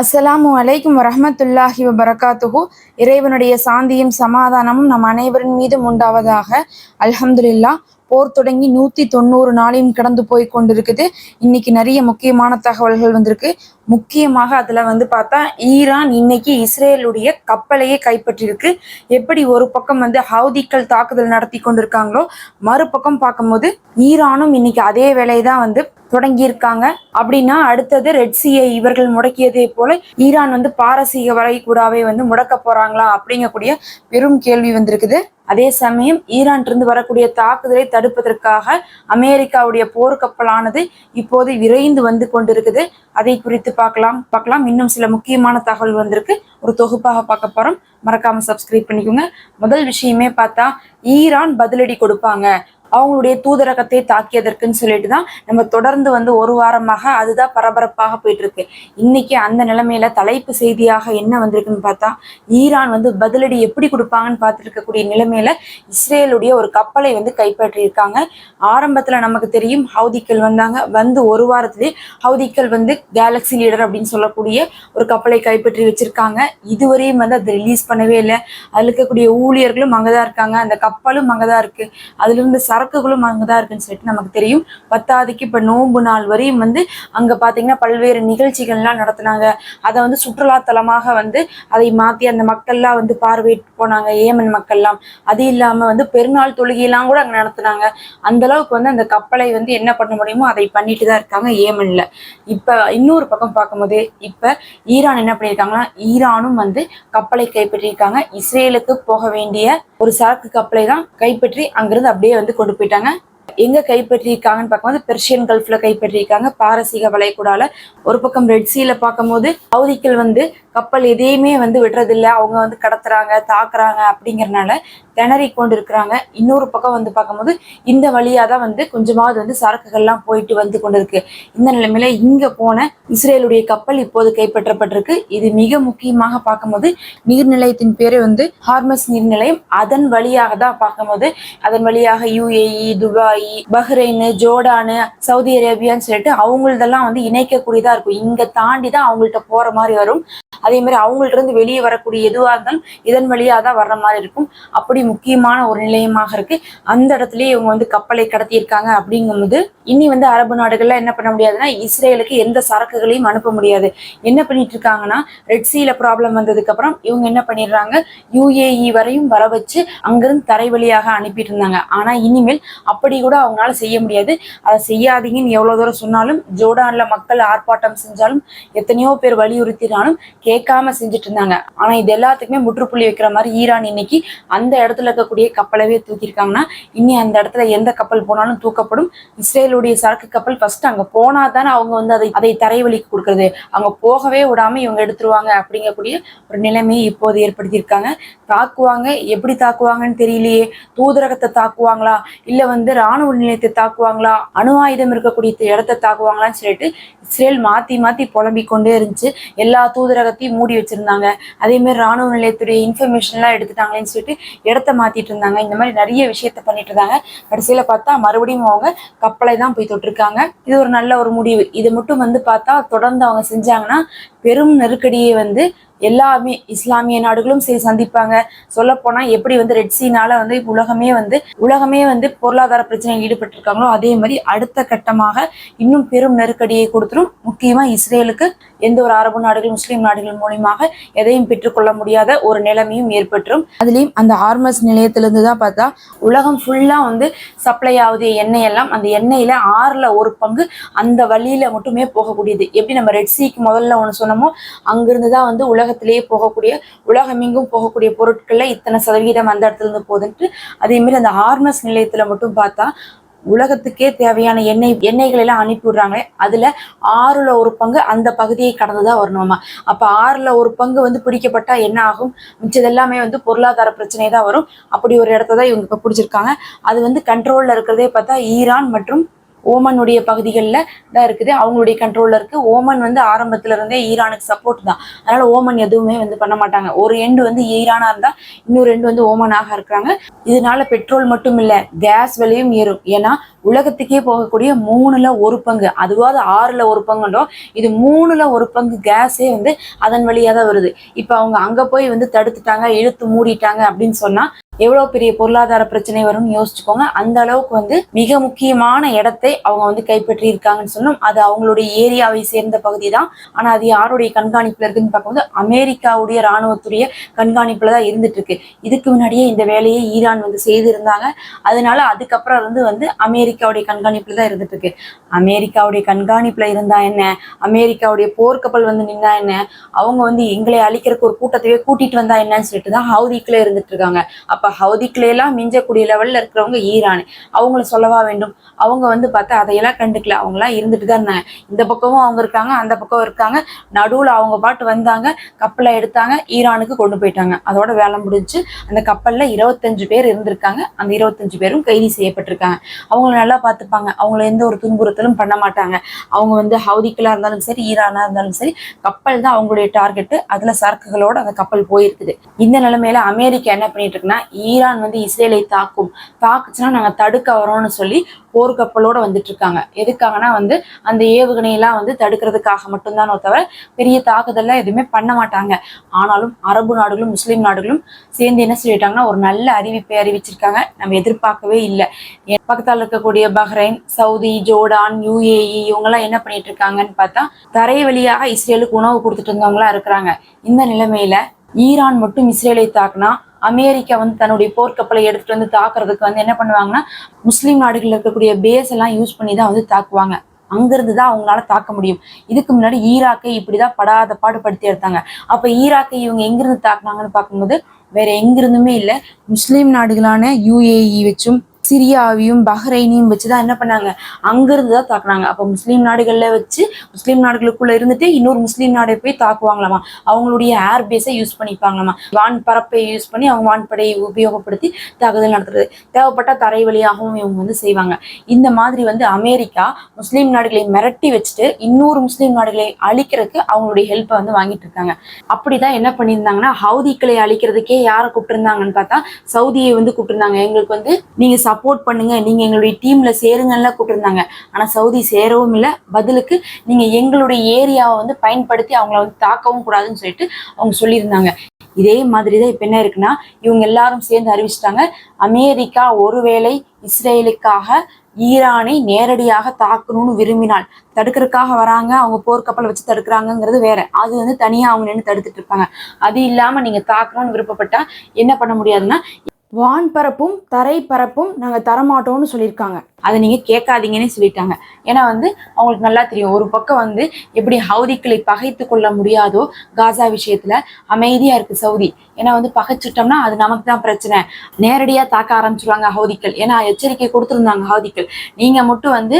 அஸ்ஸலாமு அலைக்கும் வரமத்துல்லாஹி வபரகாத்துஹு. இறைவனுடைய சாந்தியும் சமாதானமும் நம் அனைவரின் மீதும் உண்டாவதாக. அல்ஹம்துலில்லா போர் தொடங்கி நூற்றி தொண்ணூறு நாளையும் கடந்து போய் கொண்டிருக்குது. இன்னைக்கு நிறைய முக்கியமான தகவல்கள் வந்திருக்கு. முக்கியமாக அதில் வந்து பார்த்தா ஈரான் இன்னைக்கு இஸ்ரேலுடைய கப்பலையே கைப்பற்றியிருக்கு. எப்படி ஒரு பக்கம் வந்து ஹவுதிக்கள் தாக்குதல் நடத்தி கொண்டிருக்காங்களோ மறுபக்கம் பார்க்கும்போது ஈரானும் இன்னைக்கு அதே வேலையை தான் வந்து தொடங்கியிருக்காங்க. அப்படின்னா அடுத்தது ரெட் சியை இவர்கள் முடக்கியதே போல ஈரான் வந்து பாரசீக வளைகுடாவை வந்து முடக்க போறாங்களா அப்படிங்கக்கூடிய பெரும் கேள்வி வந்திருக்குது. அதே சமயம் ஈரான் இருந்து வரக்கூடிய தாக்குதலை தடுப்பதற்காக அமெரிக்காவுடைய போர்க்கப்பலானது இப்போது விரைந்து வந்து கொண்டிருக்குது. அதை குறித்து பார்க்கலாம். பார்க்கலாம். இன்னும் சில முக்கியமான தகவல் வந்திருக்கு. ஒரு தொகுப்பாக பார்க்க போறோம். மறக்காம சப்ஸ்கிரைப் பண்ணிக்கோங்க. முதல் விஷயமே பார்த்தா ஈரான் பதிலடி கொடுப்பாங்க. அவங்களுடைய தூதரகத்தை தாக்கியதற்குன்னு சொல்லிட்டு தான் நம்ம தொடர்ந்து வந்து ஒரு வாரமாக அதுதான் பரபரப்பாக போயிட்டு இருக்கு இன்னைக்கு அந்த நிலைமையில தலைப்பு செய்தியாக என்ன வந்திருக்குன்னு பார்த்தா ஈரான் வந்து பதிலடி எப்படி கொடுப்பாங்கன்னு பார்த்துருக்கக்கூடிய நிலைமையில இஸ்ரேலுடைய ஒரு கப்பலை வந்து கைப்பற்றியிருக்காங்க. ஆரம்பத்துல நமக்கு தெரியும் ஹவுதிக்கள் வந்தாங்க. வந்து ஒரு வாரத்திலே ஹவுதிக்கள் வந்து கேலக்ஸி லீடர் அப்படின்னு சொல்லக்கூடிய ஒரு கப்பலை கைப்பற்றி வச்சிருக்காங்க. இதுவரையும் வந்து அதை ரிலீஸ் பண்ணவே இல்லை. அதில் இருக்கக்கூடிய ஊழியர்களும் அங்கதான் இருக்காங்க. அந்த கப்பலும் அங்கதான் இருக்கு. அதுல இருந்து சரக்குகளும் அங்கதான் இருக்குன்னு சொல்லிட்டு நமக்கு தெரியும். பத்தாவதுக்கு இப்ப நோன்பு நாள் வரையும் வந்து அங்க பாத்தீங்கன்னா பல்வேறு நிகழ்ச்சிகள்லாம் நடத்துனாங்க. அதை வந்து சுற்றுலா தலமாக வந்து அதை மாத்தி அந்த மக்கள்லாம் வந்து பார்வையிட்டு போனாங்க. ஏமன் மக்கள்லாம். அது இல்லாம வந்து பெருநாள் தொழுகையெல்லாம் கூட அங்க நடத்தினாங்க. அந்த அளவுக்கு வந்து அந்த கப்பலை வந்து என்ன பண்ண முடியுமோ அதை பண்ணிட்டு தான் இருக்காங்க ஏமன்ல. இப்ப இன்னொரு பக்கம் பார்க்கும்போது இப்ப ஈரான் என்ன பண்ணியிருக்காங்கன்னா ஈரானும் வந்து கப்பலை கைப்பற்றியிருக்காங்க. இஸ்ரேலுக்கு போக வேண்டிய ஒரு சரக்கு கப்பலை தான் கைப்பற்றி அங்கிருந்து அப்படியே வந்து கொண்டு போயிட்டாங்க. எங்க கைப்பற்றியிருக்காங்கன்னு பார்க்கும்போது பெர்ஷியன் கல்ஃப்ல கைப்பற்றியிருக்காங்க. பாரசீக வளைகுடால ஒரு பக்கம் ரெட் சீல பார்க்கும்போது ஹவுதிக்கள் வந்து கப்பல் எதையுமே வந்து விடுறதில்ல. அவங்க வந்து கடத்துறாங்க தாக்குறாங்க அப்படிங்கறனால திணறி கொண்டு இருக்கிறாங்க இன்னொரு பக்கம் வந்து பார்க்கும்போது இந்த வழியாக தான் வந்து கொஞ்சமாவது வந்து சரக்குகள்லாம் போயிட்டு வந்து கொண்டிருக்கு. இந்த நிலைமையில இங்க போன இஸ்ரேலுடைய கப்பல் இப்போது கைப்பற்றப்பட்டிருக்கு. இது மிக முக்கியமாக பார்க்கும்போது நீர்நிலையத்தின் பேரு வந்து ஹார்மஸ் நீர்நிலையம். அதன் வழியாக தான் பார்க்கும்போது அதன் வழியாக யூஏஇ துபாய் பஹ்ரைனு ஜோர்டானு சவுதி அரேபியான்னு சொல்லிட்டு அவங்களதெல்லாம் வந்து இணைக்கக்கூடியதா இருக்கும். இங்க தாண்டி தான் அவங்கள்ட்ட போற மாதிரி வரும். அதே மாதிரி அவங்கள்ட்ட இருந்து வெளியே வரக்கூடிய எதுவாக இருந்தாலும் இதன் வழியாக தான் வர்ற மாதிரி இருக்கும். அப்படி முக்கியமான ஒரு நிலையமாக இருக்கு. அந்த இடத்துலயே இவங்க வந்து கப்பலை கடத்தியிருக்காங்க அப்படிங்கும்போது இனி வந்து அரபு நாடுகள்ல என்ன பண்ண முடியாதுன்னா இஸ்ரேலுக்கு எந்த சரக்குகளையும் அனுப்ப முடியாது. என்ன பண்ணிட்டு இருக்காங்கன்னா ரெட் ப்ராப்ளம் வந்ததுக்கு அப்புறம் இவங்க என்ன பண்ணிடுறாங்க? யுஏஇ வரையும் வர வச்சு அங்கிருந்து தரை வழியாக அனுப்பிட்டு இருந்தாங்க. ஆனா இனிமேல் அப்படி கூட அவங்களால செய்ய முடியாது. அதை செய்யாதீங்கன்னு எவ்வளவு தூரம் சொன்னாலும் ஜோர்டான்ல மக்கள் ஆர்ப்பாட்டம் செஞ்சாலும் எத்தனையோ பேர் வலியுறுத்தினாலும் கே கேட்காம செஞ்சுட்டு இருந்தாங்க ஆனா இது எல்லாத்துக்குமே முற்றுப்புள்ளி வைக்கிற மாதிரி ஈரான் இன்னைக்கு அந்த இடத்துல இருக்கக்கூடிய கப்பலவே தூக்கியிருக்காங்கன்னா இனி அந்த இடத்துல எந்த கப்பல் போனாலும் தூக்கப்படும். இஸ்ரேலுடைய சரக்கு கப்பல் ஃபர்ஸ்ட் அங்க போனா தானே அவங்க வந்து அதை அதை தரைவழிக்கு கொடுக்கறது. அங்க போகவே விடாம இவங்க எடுத்துருவாங்க அப்படிங்கக்கூடிய ஒரு நிலைமையை இப்போது ஏற்படுத்தியிருக்காங்க. தாக்குவாங்க. எப்படி தாக்குவாங்கன்னு தெரியலையே. தூதரகத்தை தாக்குவாங்களா? இல்ல வந்து ராணுவ நிலையத்தை தாக்குவாங்களா? அணு ஆயுதம் இருக்கக்கூடிய இடத்தை தாக்குவாங்களான்னு சொல்லிட்டு இஸ்ரேல் மாத்தி மாத்தி புலம்பிக் கொண்டே இருந்துச்சு. எல்லா தூதரகத்தையும் மூடி வச்சிருந்தாங்க. அதே மாதிரி ராணுவ நிலையத்துடைய இன்ஃபர்மேஷன்லாம் எடுத்துட்டாங்களேன்னு சொல்லிட்டு இடத்த மாத்திட்டு இருந்தாங்க. இந்த மாதிரி நிறைய விஷயத்த பண்ணிட்டு இருந்தாங்க. கடைசியில பார்த்தா மறுபடியும் அவங்க கப்பலை தான் போய் தொட்டிருக்காங்க. இது ஒரு நல்ல ஒரு முடிவு. இது மட்டும் வந்து பார்த்தா தொடர்ந்து அவங்க செஞ்சாங்கன்னா பெரும் நெருக்கடியை வந்து எல்லாமே இஸ்லாமிய நாடுகளும் சரி சந்திப்பாங்க. சொல்ல போனா எப்படி வந்து ரெட் சீனால வந்து உலகமே வந்து உலகமே வந்து பொருளாதார பிரச்சனையில் ஈடுபட்டிருக்காங்களோ அதே மாதிரி அடுத்த கட்டமாக இன்னும் பெரும் நெருக்கடியை கொடுத்துரும். முக்கியமா இஸ்ரேலுக்கு எந்த ஒரு அரபு நாடுகள் முஸ்லீம் நாடுகள் மூலியமாக எதையும் பெற்றுக்கொள்ள முடியாத ஒரு நிலைமையும் ஏற்பட்டுரும். அதுலயும் அந்த ஆர்மஸ் நிலையத்திலிருந்து தான் பார்த்தா உலகம் ஃபுல்லா வந்து சப்ளை ஆகுது எண்ணெய் எல்லாம். அந்த எண்ணெயில ஆறுல ஒரு பங்கு அந்த வழியில மட்டுமே போகக்கூடியது. எப்படி நம்ம ரெட் சீக்கு முதல்ல ஒன்று சொன்னோமோ அங்கிருந்து தான் வந்து உலக உலகத்திலேயே போகக்கூடிய உலகமெங்கும் போகக்கூடிய பொருட்கள்ல இத்தனை சதவீதம் அந்த இடத்துல இருந்து போகுதுன்ட்டு அதே மாதிரி அந்த ஹார்மஸ் நிலையத்துல மட்டும் பார்த்தா உலகத்துக்கே தேவையான எண்ணெய் எண்ணெய்களை எல்லாம் அனுப்பி விடுறாங்களே அதுல ஆறுல ஒரு பங்கு அந்த பகுதியை கடந்துதான் வரணுமா அப்ப ஆறுல ஒரு பங்கு வந்து பிடிக்கப்பட்டா என்ன ஆகும்? மிச்சதெல்லாமே வந்து பொருளாதார பிரச்சனை தான் வரும். அப்படி ஒரு இடத்த தான் இவங்க இப்ப பிடிச்சிருக்காங்க. அது வந்து கண்ட்ரோல்ல இருக்கிறதே பார்த்தா ஈரான் மற்றும் ஓமனுடைய பகுதிகளில் தான் இருக்குது. அவங்களுடைய கண்ட்ரோலில் இருக்குது ஓமன் வந்து ஆரம்பத்தில் இருந்தே ஈரானுக்கு சப்போர்ட் தான். அதனால் ஓமன் எதுவுமே வந்து பண்ண மாட்டாங்க. ஒரு எண்டு வந்து ஈரானா இருந்தால் இன்னொரு எண்டு வந்து ஓமனாக இருக்கிறாங்க. இதனால பெட்ரோல் மட்டும் இல்லை கேஸ் விலையும் ஏறும். ஏன்னா உலகத்துக்கே போகக்கூடிய மூணுல ஒரு பங்கு. அதுவாவது ஆறுல ஒரு பங்குன்றோம் இது மூணுல ஒரு பங்கு கேஸே வந்து அதன் வழியாக தான் வருது. இப்போ அவங்க அங்கே போய் வந்து தடுத்துட்டாங்க இழுத்து மூடிட்டாங்க அப்படின்னு சொன்னால் எவ்வளவு பெரிய பொருளாதார பிரச்சனை வரும்னு யோசிச்சுக்கோங்க. அந்த அளவுக்கு வந்து மிக முக்கியமான இடத்தை அவங்க வந்து கைப்பற்றி இருக்காங்கன்னு சொன்னோம் அது அவங்களுடைய ஏரியாவை சேர்ந்த பகுதி தான். ஆனா அது யாருடைய கண்காணிப்புல இருக்குன்னு பார்க்கும்போது அமெரிக்காவுடைய ராணுவத்துடைய கண்காணிப்புல தான் இருந்துட்டு இருக்கு இதுக்கு முன்னாடியே இந்த வேலையை ஈரான் வந்து செய்திருந்தாங்க. அதனால அதுக்கப்புறம் வந்து வந்து அமெரிக்காவுடைய கண்காணிப்புல தான் இருந்துட்டு இருக்கு அமெரிக்காவுடைய கண்காணிப்புல இருந்தா என்ன? அமெரிக்காவுடைய போர்க்கப்பல் வந்து நின்னா என்ன? அவங்க வந்து எங்களை அழிக்கிறதுக்கு ஒரு கூட்டத்தையே கூட்டிட்டு வந்தா என்னன்னு சொல்லிட்டு தான் ஹவுதிக்குள்ள இருந்துட்டு இருக்காங்க அப்ப இப்போ எல்லாம் மிஞ்சக்கூடிய லெவலில் இருக்கிறவங்க ஈரான். அவங்கள சொல்லவா வேண்டும்? அவங்க வந்து பார்த்தா அதையெல்லாம் கண்டுக்கல. அவங்களாம் இருந்துட்டு தான் இருந்தாங்க. இந்த பக்கமும் அவங்க இருக்காங்க அந்த பக்கம் இருக்காங்க. நடுவில் அவங்க பாட்டு வந்தாங்க கப்பலை எடுத்தாங்க ஈரானுக்கு கொண்டு போயிட்டாங்க. அதோட வேலை முடிஞ்சு அந்த கப்பலில் இருபத்தஞ்சு பேர் இருந்திருக்காங்க. அந்த இருபத்தஞ்சு பேரும் கைது செய்யப்பட்டிருக்காங்க. அவங்கள நல்லா பார்த்துப்பாங்க. அவங்கள எந்த ஒரு துன்புறுத்தலும் பண்ண மாட்டாங்க. அவங்க வந்து ஹவுதிக்கலா இருந்தாலும் சரி ஈரானாக இருந்தாலும் சரி கப்பல் தான் அவங்களுடைய டார்கெட்டு அதில் சரக்குகளோட அந்த கப்பல் போயிருக்குது. இந்த நிலைமையில அமெரிக்கா என்ன பண்ணிட்டு இருக்குன்னா ஈரான் வந்து இஸ்ரேலை தாக்கும் தாக்குச்சுன்னா நாங்கள் தடுக்க வரோம்னு சொல்லி போர்க்கப்பலோட வந்துட்டு இருக்காங்க. எதுக்காகனா வந்து அந்த ஏவுகணையெல்லாம் வந்து தடுக்கிறதுக்காக மட்டும்தான் தவிர பெரிய தாக்குதல்லாம் எதுவுமே பண்ண மாட்டாங்க. ஆனாலும் அரபு நாடுகளும் முஸ்லீம் நாடுகளும் சேர்ந்து என்ன சொல்லிட்டாங்கன்னா ஒரு நல்ல அறிவிப்பை அறிவிச்சிருக்காங்க. நம்ம எதிர்பார்க்கவே இல்லை. பக்கத்தால் இருக்கக்கூடிய பஹ்ரைன் சவுதி ஜோர்டான் யூஏஇ இவங்கெல்லாம் என்ன பண்ணிட்டு இருக்காங்கன்னு பார்த்தா தரை வழியாக இஸ்ரேலுக்கு உணவு கொடுத்துட்டு இருந்தவங்களா இருக்கிறாங்க. இந்த நிலைமையில ஈரான் மட்டும் இஸ்ரேலை தாக்குனா அமெரிக்கா வந்து தன்னுடைய போர்க்கப்பலை எடுத்துட்டு வந்து தாக்குறதுக்கு வந்து என்ன பண்ணுவாங்கன்னா முஸ்லீம் நாடுகளில் இருக்கக்கூடிய பேஸ் எல்லாம் யூஸ் பண்ணி தான் வந்து தாக்குவாங்க. அங்கிருந்து தான் அவங்களால தாக்க முடியும். இதுக்கு முன்னாடி ஈராக்கை இப்படிதான் படாத பாடுபடுத்தி எடுத்தாங்க. அப்ப ஈராக்கை இவங்க எங்கிருந்து தாக்குனாங்கன்னு பார்க்கும்போது வேற எங்கிருந்துமே இல்லை முஸ்லீம் நாடுகளான யுஏஇ வச்சும் சிரியாவையும் பஹ்ரைனையும் வச்சு தான் என்ன பண்ணாங்க? அங்கிருந்து தான் தாக்குனாங்க. அப்போ முஸ்லீம் நாடுகளில் வச்சு முஸ்லீம் நாடுகளுக்குள்ள இருந்துட்டு இன்னொரு முஸ்லீம் நாடை போய் தாக்குவாங்களாமா? அவங்களுடைய ஏர் பேஸை யூஸ் பண்ணிப்பாங்களாமா? வான் பரப்பை யூஸ் பண்ணி அவங்க வான்படையை உபயோகப்படுத்தி தாக்குதல் நடத்துறது. தேவைப்பட்ட தரை வழியாகவும் இவங்க வந்து செய்வாங்க. இந்த மாதிரி வந்து அமெரிக்கா முஸ்லீம் நாடுகளை மிரட்டி வச்சுட்டு இன்னொரு முஸ்லீம் நாடுகளை அழிக்கிறதுக்கு அவங்களுடைய ஹெல்ப்பை வந்து வாங்கிட்டு இருக்காங்க. அப்படிதான் என்ன பண்ணியிருந்தாங்கன்னா ஹவுதிக்களை அழிக்கிறதுக்கே யாரை கூப்பிட்டுருந்தாங்கன்னு பார்த்தா சவுதியை வந்து கூப்பிட்டுருந்தாங்க. எங்களுக்கு வந்து நீங்க சப்போர்ட் பண்ணுங்க. நீங்க எங்களுடைய டீம்ல சேருங்கன்னு கூப்பிட்டுருந்தாங்க. ஆனா சவுதி சேரவும் இல்லை. பதிலுக்கு நீங்க எங்களுடைய ஏரியாவை வந்து பயன்படுத்தி அவங்கள வந்து தாக்கவும் கூடாதுன்னு சொல்லிட்டு அவங்க சொல்லியிருந்தாங்க. இதே மாதிரி தான் இப்போ என்ன இருக்குன்னா இவங்க எல்லாரும் சேர்ந்து அறிவிச்சிட்டாங்க. அமெரிக்கா ஒருவேளை இஸ்ரேலுக்காக ஈரானை நேரடியாக தாக்கணும்னு விரும்பினால் தடுக்கிறதுக்காக வராங்க. அவங்க போர்க்கப்பலை வச்சு தடுக்கிறாங்கங்கிறது வேற. அது வந்து தனியா அவங்க நின்று தடுத்துட்டு இருப்பாங்க. அது இல்லாம நீங்க தாக்கணும்னு விருப்பப்பட்டா என்ன பண்ண முடியாதுன்னா வான் பரப்பும் தரை பரப்பும் நாங்கள் தரமாட்டோம்னு சொல்லியிருக்காங்க. அதை நீங்கள் கேட்காதீங்கன்னு சொல்லிட்டாங்க. ஏன்னா வந்து அவங்களுக்கு நல்லா தெரியும். ஒரு பக்கம் வந்து எப்படி ஹவுதிக்களை பகைத்து கொள்ள முடியாதோ காசா விஷயத்தில் அமைதியாக இருக்குது சவுதி. ஏன்னா வந்து பகைச்சிட்டோம்னா அது நமக்கு தான் பிரச்சனை. நேரடியாக தாக்க ஆரம்பிச்சிருவாங்க ஹவுதிக்கள். ஏன்னா எச்சரிக்கை கொடுத்துருந்தாங்க ஹவுதிக்கள். நீங்கள் மட்டும் வந்து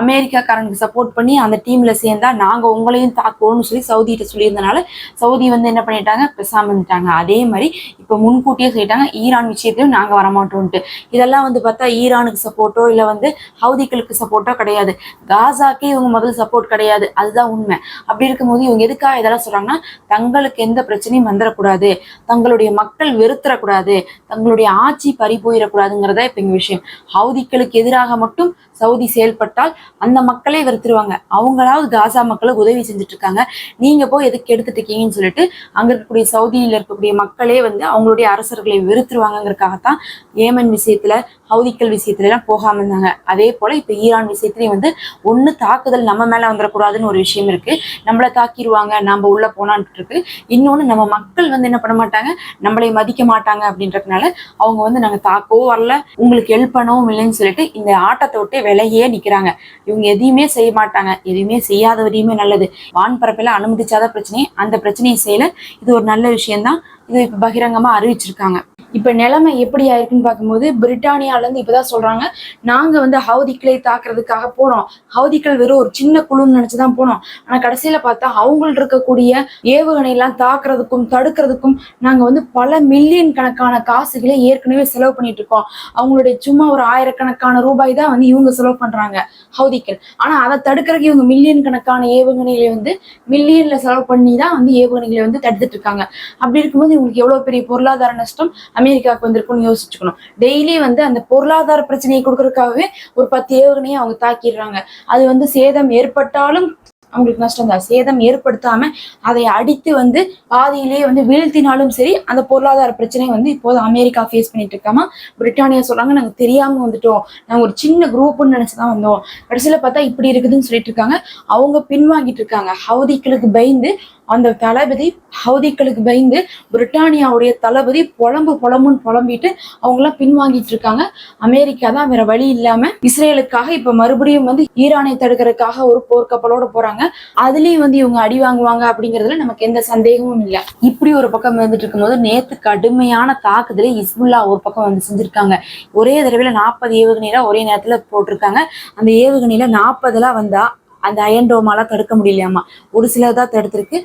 அமெரிக்காக்காரனுக்கு சப்போர்ட் பண்ணி அந்த டீம்ல சேர்ந்தா நாங்க உங்களையும் தாக்குவோம்னு சொல்லி சவுதிகிட்ட சொல்லியிருந்தனால சவுதி வந்து என்ன பண்ணிட்டாங்க? பேசாம இருந்துட்டாங்க. அதே மாதிரி இப்போ முன்கூட்டியே சொல்லிட்டாங்க ஈரான் விஷயத்திலும் நாங்க வரமாட்டோம்ட்டு இதெல்லாம் வந்து பார்த்தா ஈரானுக்கு சப்போர்ட்டோ இல்லை வந்து ஹவுதிகளுக்கு சப்போர்ட்டோ கிடையாது. காசாக்கே இவங்க முதல்ல சப்போர்ட் கிடையாது. அதுதான் உண்மை. அப்படி இருக்கும்போது இவங்க எதுக்காக இதெல்லாம் சொல்றாங்கன்னா தங்களுக்கு எந்த பிரச்சனையும் வந்துடக்கூடாது தங்களுடைய மக்கள் வெறுத்துறக்கூடாது. தங்களுடைய ஆட்சி பறி போயிடக்கூடாதுங்கிறதா இப்போ இங்கே விஷயம். ஹவுதிகளுக்கு எதிராக மட்டும் சவுதி செயல்பட்டால் அந்த மக்களே வெறுத்துருவாங்க அவங்களாவது காசா மக்களுக்கு உதவி செஞ்சுட்டு இருக்காங்க நீங்க போய் எதுக்கு எடுத்துட்டு இருக்கீங்கன்னு சொல்லிட்டு அங்க இருக்கக்கூடிய சவுதியில் இருக்கக்கூடிய மக்களே வந்து அவங்களுடைய அரசர்களை வெறுத்துருவாங்கிறதுக்காகத்தான் ஏமன் விஷயத்துல ஹவுதிக்கல் விஷயத்துல எல்லாம் போகாம இருந்தாங்க. அதே போல இப்ப ஈரான் விஷயத்துலயும் வந்து ஒண்ணு தாக்குதல் நம்ம மேல வந்துடக்கூடாதுன்னு ஒரு விஷயம் இருக்கு. நம்மள தாக்கிடுவாங்க நம்ம உள்ள போனான்ட்டு இருக்கு. இன்னொன்னு நம்ம மக்கள் வந்து என்ன பண்ண மாட்டாங்க? நம்மளை மதிக்க மாட்டாங்க அப்படின்றதுனால அவங்க வந்து நாங்க தாக்கவும் வரல. உங்களுக்கு ஹெல்ப் பண்ணவும் இல்லைன்னு சொல்லிட்டு இந்த ஆட்டத்தை விட்டு விலகியே நிக்கிறாங்க. இவங்க எதையுமே செய்ய மாட்டாங்க. எதுவுமே செய்யாத வரையுமே நல்லது வான்பரப்பில் அனுமதிச்சாத பிரச்சனை. அந்த பிரச்சனையை செய்யல. இது ஒரு நல்ல விஷயம்தான். இது இப்போ பகிரங்கமாக அறிவிச்சிருக்காங்க. இப்போ நிலைமை எப்படி ஆயிருக்குன்னு பார்க்கும்போது பிரிட்டானியாலேருந்து இப்போதான் சொல்கிறாங்க நாங்கள் வந்து ஹவுதிக்களை தாக்குறதுக்காக போனோம். ஹவுதிக்கள் வெறும் ஒரு சின்ன குழுன்னு நினச்சி தான் போனோம். ஆனால் கடைசியில் பார்த்தா அவங்கள்ட்ட இருக்கக்கூடிய ஏவுகணையெல்லாம் தாக்குறதுக்கும் தடுக்கிறதுக்கும் நாங்கள் வந்து பல மில்லியன் கணக்கான காசுகளை ஏற்கனவே செலவு பண்ணிட்டு இருக்கோம். அவங்களுடைய சும்மா ஒரு ஆயிரக்கணக்கான ரூபாய் தான் வந்து இவங்க செலவு பண்ணுறாங்க ஹவுதிக்கள். ஆனால் அதை தடுக்கிறதுக்கு இவங்க மில்லியன் கணக்கான ஏவுகணைகளை வந்து மில்லியன்ல செலவு பண்ணி தான் வந்து ஏவுகணைகளை வந்து தடுத்துட்டு இருக்காங்க. அப்படி இருக்கும்போது இவங்களுக்கு எவ்வளவு பெரிய பொருளாதார நஷ்டம் அமெரிக்காவுக்கு வந்திருக்கும்னு யோசிச்சுக்கணும். டெய்லி வந்து அந்த பொருளாதார பிரச்சனையை கொடுக்கறதுக்காகவே ஒரு பத்து ஏவுகணையை அவங்க தாக்கிடுறாங்க. அது வந்து சேதம் ஏற்பட்டாலும் அவங்களுக்கு நஷ்டம் தான். சேதம் ஏற்படுத்தாம அதை அடித்து வந்து பாதியிலேயே வந்து வீழ்த்தினாலும் சரி அந்த பொருளாதார பிரச்சனை வந்து இப்போது அமெரிக்கா ஃபேஸ் பண்ணிட்டு இருக்காம? பிரிட்டானியா சொல்றாங்க நாங்க தெரியாம வந்துட்டோம். நாங்க ஒரு சின்ன குரூப்னு நினைச்சுதான் வந்தோம். கடைசியில பார்த்தா இப்படி இருக்குதுன்னு சொல்லிட்டு இருக்காங்க. அவங்க பின்வாங்கிட்டு இருக்காங்க. ஹவுதிக்களுக்கு பயந்து அந்த தளபதி ஹவுதிக்களுக்கு பயந்து பிரிட்டானியாவுடைய தளபதி புலம்பு புலம்புன்னு புலம்பிட்டு அவங்களாம் பின்வாங்கிட்டு இருக்காங்க. அமெரிக்கா தான் வேற வழி இல்லாம இஸ்ரேலுக்காக இப்ப மறுபடியும் வந்து ஈரானை தடுக்கிறதுக்காக ஒரு போர்க்கப்பலோட போறாங்க. அதுலயும் வந்து இவங்க அடி வாங்குவாங்க அப்படிங்கறதுல நமக்கு எந்த சந்தேகமும் இல்லை. இப்படி ஒரு பக்கம் வந்துட்டு இருக்கும்போது நேத்து கடுமையான தாக்குதலை இஸ்புல்லா ஒரு பக்கம் வந்து செஞ்சிருக்காங்க. ஒரே தடவையில நாற்பது ஏவுகணையில ஒரே நேரத்துல போட்டிருக்காங்க. அந்த ஏவுகணையில நாற்பதுலாம் வந்தா அந்த அயன்டோமாலாம் தடுக்க முடியலையாமா? ஒரு சிலர் தான் தடுத்திருக்கு.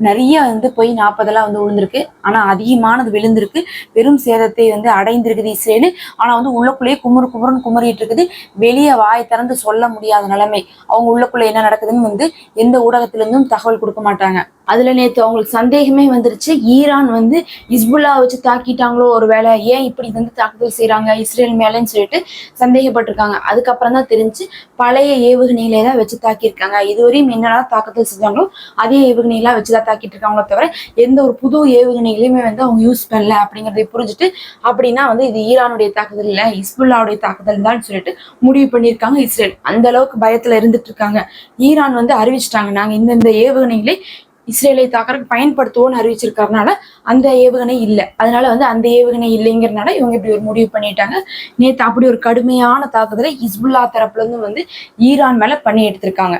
நிறைய வந்து போய் நாற்பதெல்லாம் வந்து விழுந்திருக்கு ஆனால் அதிகமானது விழுந்திருக்கு. பெரும் சேதத்தை வந்து அடைந்திருக்குது இஸ்ரேலு. ஆனால் வந்து உள்ளுக்குள்ளேயே குமுறு குமுறுன்னு குமுறிட்டு இருக்குது. வெளியே வாயை திறந்து சொல்ல முடியாத நிலைமை. அவங்க உள்ளக்குள்ளே என்ன நடக்குதுன்னு வந்து எந்த ஊடகத்திலேருந்தும் தகவல் கொடுக்க மாட்டாங்க. அதுல நேற்று அவங்களுக்கு சந்தேகமே வந்துருச்சு. ஈரான் வந்து இஸ்புல்லா வச்சு தாக்கிட்டாங்களோ ஒரு வேலை ஏன் இப்படி வந்து தாக்குதல் செய்கிறாங்க இஸ்ரேல் மேலேன்னு சொல்லிட்டு சந்தேகப்பட்டிருக்காங்க. அதுக்கப்புறம் தான் தெரிஞ்சு பழைய ஏவுகணையிலே தான் வச்சு தாக்கியிருக்காங்க. இதுவரையும் என்னெல்லாம் தாக்குதல் செஞ்சாங்களோ அதே ஏவுகணையெல்லாம் வச்சு தான் தாக்கிட்டு இருக்காங்களோ தவிர எந்த ஒரு புது ஏவுகணைகளையுமே வந்து அவங்க யூஸ் பண்ணல அப்படிங்கறதை புரிஞ்சுட்டு அப்படின்னா வந்து இது ஈரானுடைய தாக்குதல் இல்லை இஸ்புல்லாவுடைய தாக்குதல் தான் சொல்லிட்டு முடிவு பண்ணியிருக்காங்க இஸ்ரேல். அந்த அளவுக்கு பயத்துல இருந்துட்டு இருக்காங்க. ஈரான் வந்து அறிவிச்சிட்டாங்க. நாங்க இந்தந்த ஏவுகணைகளை இஸ்ரேலை தாக்கறதுக்கு பயன்படுத்துவோம்னு அறிவிச்சிருக்கறதுனால அந்த ஏவுகணை இல்லை. அதனால வந்து அந்த ஏவுகணை இல்லைங்கிறனால இவங்க இப்படி ஒரு முடிவு பண்ணிட்டாங்க. நேற்று அப்படி ஒரு கடுமையான தாக்குதலை ஹிஸ்புல்லா தரப்புல இருந்து வந்து ஈரான் மேல பண்ணி எடுத்திருக்காங்க.